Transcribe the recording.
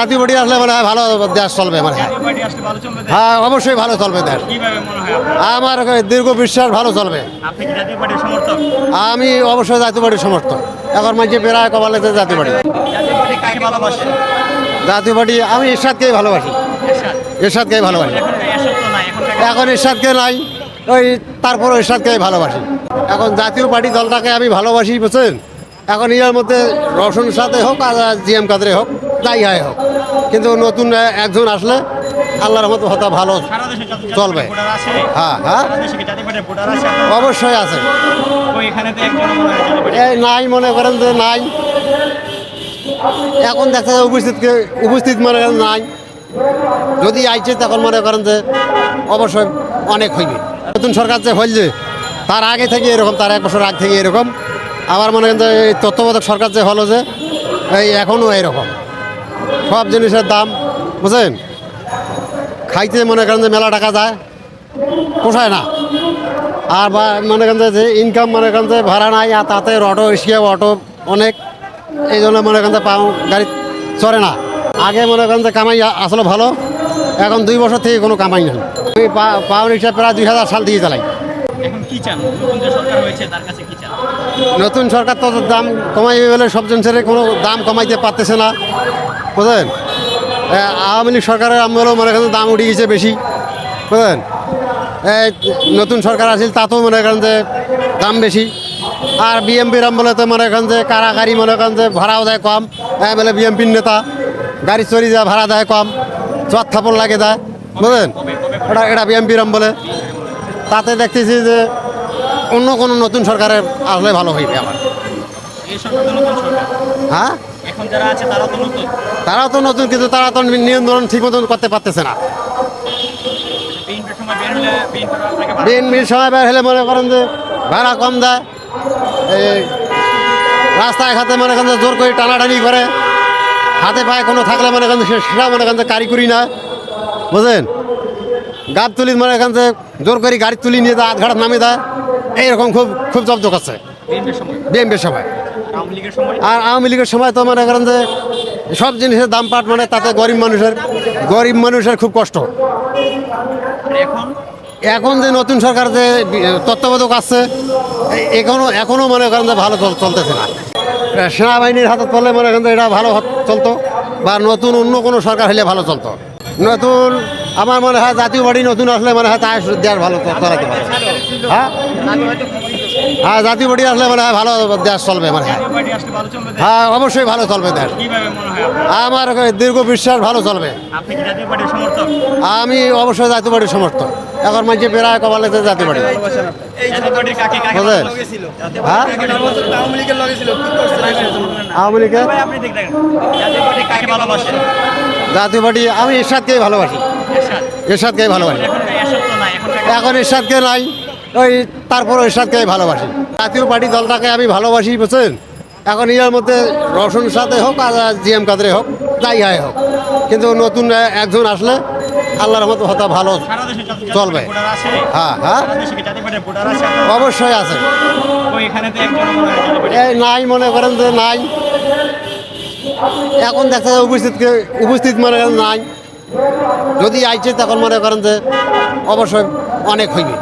জাতীয় পার্টি আসলে মানে ভালো দেশ চলবে মানে? হ্যাঁ অবশ্যই ভালো চলবে দেশ। আমার দীর্ঘ বিশ্বাস ভালো চলবে। আমি অবশ্যই জাতীয় পার্টির সমর্থক। এখন মানুষের প্রায় কপালে জাতীয় পার্টি জাতীয় পার্টি আমি এরশাদকেই ভালোবাসি। এরশাদ এরশাদকেই ভালোবাসি। এখন এরশাদকে নাই, ওই তারপর এরশাদকেই ভালোবাসি। এখন জাতীয় পার্টি দলটাকে আমি ভালোবাসি, বুঝছেন? এখন ইয়ার মধ্যে রওশনের সাথে হোক আর জি এম কাদরে হোক যাই হয় হোক। কিন্তু নতুন একজন আসলে আল্লাহর মতো হয়তো ভালো চলবে। হ্যাঁ, হ্যাঁ। অবশ্যই আছে। এই নাই মনে করেন যে নাই। এখন দেখা যায় উপস্থিতকে উপস্থিত মনে করেন নাই। যদি আইছে তখন মনে করেন যে অবশ্যই অনেক হইবে। নতুন সরকার যে হইল যে তার আগে থেকে এরকম তার এক বছর আগে থেকে এরকম। আবার মনে করেন যে তত্ত্বাবধায়ক সরকার যে হলো যে এই এখনও এরকম। সব জিনিসের দাম বুঝলেন খাইতে মনে করেন যে মেলা টাকা যায়, পোষায় না। আর মনে করেন যে ইনকাম মনে করেন যে ভাড়া নাই, আর তাতে অটো এসিয়া অটো অনেক, এই জন্য মনে করেন যে পাও, গাড়ি চড়ে না। আগে মনে করেন যে কামাই আসলে ভালো, এখন দুই বছর থেকে কোনো কামাই নেই। আমি পা- পাউন্ড হিসাবে প্রায় দুই হাজার সাল থেকে চালাই। এখন চান? সরকার তার কাছে নতুন সরকার তো দাম কমাইবে বলে সব জিনিসের কোনো দাম কমাইতে পারতেছে না। বুঝলেন? আওয়ামী লীগ সরকারের আমলেও মনে করেন দাম উঠে গেছে বেশি। বুঝলেন? নতুন সরকার আসিল তাতেও মনে করেন যে দাম বেশি। আর বিএমপির আমলে তো মনে করেন যে কারাগারি মনে করেন যে ভাড়াও দেয় কম। বলে বিএমপির নেতা, গাড়ি চড়ি যায় ভাড়া দেয় কম। চট থাপড় লাগে দেয়। বুঝলেন? এটা এটা বিএমপির আমলে। তাতে দেখতেছি যে অন্য কোনো নতুন সরকারের আসলে ভালো হইবে আমার। হ্যাঁ? তারা তো নতুন। কিন্তু তারা তো নিয়ন্ত্রণ ঠিক মতন করতে পারতেছে না। বিএনপির সময় বের হলে মনে করেন যে ভাড়া কম দেয়। এই রাস্তায় ঘাটে মনে করেন জোর করে টানাটানি করে। হাতে পায়ে কোনো থাকলে মনে করেন সেটা মনে করেন যে কারিকুরি না। বুঝলেন? গাছ তুলি মনে করেন যে জোর করে গাড়ি তুলি নিয়ে যায় আধ ঘাট নামে দেয়। এইরকম খুব খুব জব্দ আছে। বিএনপির সময়? আর আওয়ামী লীগের সময় তো মনে করেন যে সব জিনিসের দাম পাট মানে তাতে গরিব মানুষের গরিব মানুষের খুব কষ্ট। এখন? যে নতুন সরকার যে তত্ত্বাবধায়ক আসছে এ- এখনও এখনও মনে করেন যে ভালো চলতেছে না। সেনাবাহিনীর হাতে চললে মনে করেন যে এটা ভালো চলতো বা নতুন অন্য কোনো সরকার হলে ভালো চলতো। নতুন, আমার মনে হয় জাতীয় বাড়ি নতুন আসলে মনে হয় তাই দেওয়ার ভালো করা চালাতে পারে। হ্যাঁ? হ্যাঁ জাতীয় বাড়ি আসলে মনে ভালো দেশ চলবে মানে? হ্যাঁ অবশ্যই ভালো চলবে দেশ। কীভাবে মনে হয় আমার দীর্ঘ বিশ্বাস ভালো চলবে। আপনি কি জাতীয় পার্টির সমর্থক? আমি অবশ্যই জাতীয় পার্টির সমর্থক। এখন মানুষের প্রায় কপালে যে জাতীয় পার্টি জাতীয় পার্টির কাকে কাকে বুঝলেন? ভালো লেগেছিল? জাতীয় হ্যাঁ? আওয়ামী লীগের। জাতীয় পার্টি আমি এরশাদকেই ভালোবাসি। এরশাদ। এরশাদকেই ভালোবাসি। এখন এরশাদকে নাই। ওই তারপর এরশাদকেই ভালোবাসি। জাতীয় পার্টি দলটাকে আমি ভালোবাসি বুঝছেন? এখন ইয়ার মধ্যে রওশনের সাথে হোক আর জি এম কাদরে হোক যাই হয় হোক। কিন্তু নতুন একজন আসলে আল্লাহর মতো হয়তো ভালো চলবে। হ্যাঁ, হ্যাঁ। অবশ্যই আছে। এই নাই মনে করেন যে নাই। এখন দেখা যায় উপস্থিতকে উপস্থিত মনে করেন নাই। যদি আইছে তখন মনে করেন যে অবশ্যই অনেক হইবে।